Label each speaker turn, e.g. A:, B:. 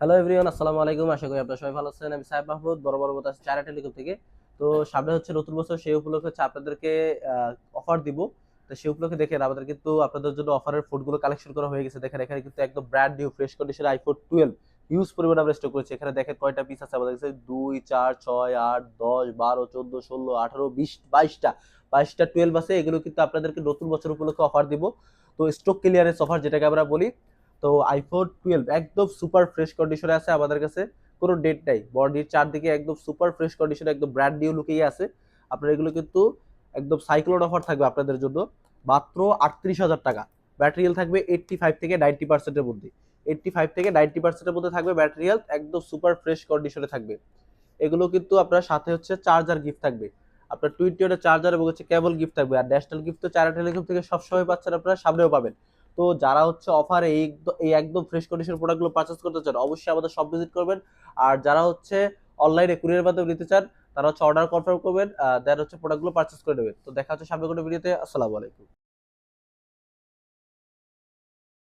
A: Hello everyone আসসালামু আলাইকুম। আশা করি আপনারা সবাই ভালো আছেন। আমি সাহেব মাহমুদ, বড় বড় কথা চারা টেলিকম থেকে। তো সামনে হচ্ছে নতুন বছর, সেই উপলক্ষে হচ্ছে আপনাদেরকে অফার দিব। তো সেই উপলক্ষে দেখেন, আমাদের কিন্তু আপনাদের জন্য অফারের ফুডগুলো কালেকশন করা হয়ে গেছে। দেখেন, এখানে কিন্তু একদম ব্র্যান্ড নিউ ফ্রেশ কন্ডিশনের আইফোন টুয়েলভ ইউজ পরিমাণ আমরা স্টক করেছি। এখানে দেখেন কয়টা পিস আছে আমাদের কাছে? দুই, চার, ছয়, আট, দশ, বারো, চোদ্দ, ষোলো, আঠারো, বিশ, বাইশটা। বাইশটা টুয়েলভ আছে, এগুলো কিন্তু আপনাদেরকে নতুন বছর উপলক্ষে অফার দিব। তো স্টক ক্লিয়ারেন্স অফার যেটাকে আমরা বলি তো আইফোন টুয়েলভ একদম সুপার ফ্রেশ কন্ডিশনে আছে আমাদের কাছে। কোনো ডেট নাই। বডির চারদিকে একদম সুপার ফ্রেশ কন্ডিশনে একদম ব্র্যান্ড নিউ লুকেই আছে। আপনার এগুলো কিন্তু একদম সাইক্লোন অফার থাকবে আপনাদের জন্য। মাত্র আটত্রিশ হাজার টাকা। ব্যাটারিয়াল থাকবে এইট্টি ফাইভ থেকে নাইনটি পার্সেন্টের মধ্যে। এইট্টি ফাইভ থেকে নাইনটি পার্সেন্টের মধ্যে থাকবে ব্যাটারিয়াল একদম সুপার ফ্রেশ কন্ডিশনে থাকবে। এগুলো কিন্তু আপনার সাথে হচ্ছে চার্জার গিফট থাকবে। আপনার টোয়েন্টি ওয়াটের চার্জার এবং হচ্ছে কেবল গিফট থাকবে। আর ন্যাশনাল গিফট তো চারা টেলিকম থেকে সবসময় পাচ্ছেন আপনারা, সামনেও পাবেন। তো যারা হচ্ছে অফারে এই একদম ফ্রেশ কন্ডিশন প্রোডাক্টগুলো পারচেস করতে চান, অবশ্যই আমাদের সব ভিজিট করবেন। আর যারা হচ্ছে অনলাইনে কুরিয়ার মাধ্যমে নিতে চান, তারা হচ্ছে অর্ডার কনফার্ম করবেন দেন হচ্ছে প্রোডাক্টগুলো পারচেস করে নেবেন। তো দেখা হচ্ছে সামনে কোনো ভিডিওতে আসসালামু আলাইকুম।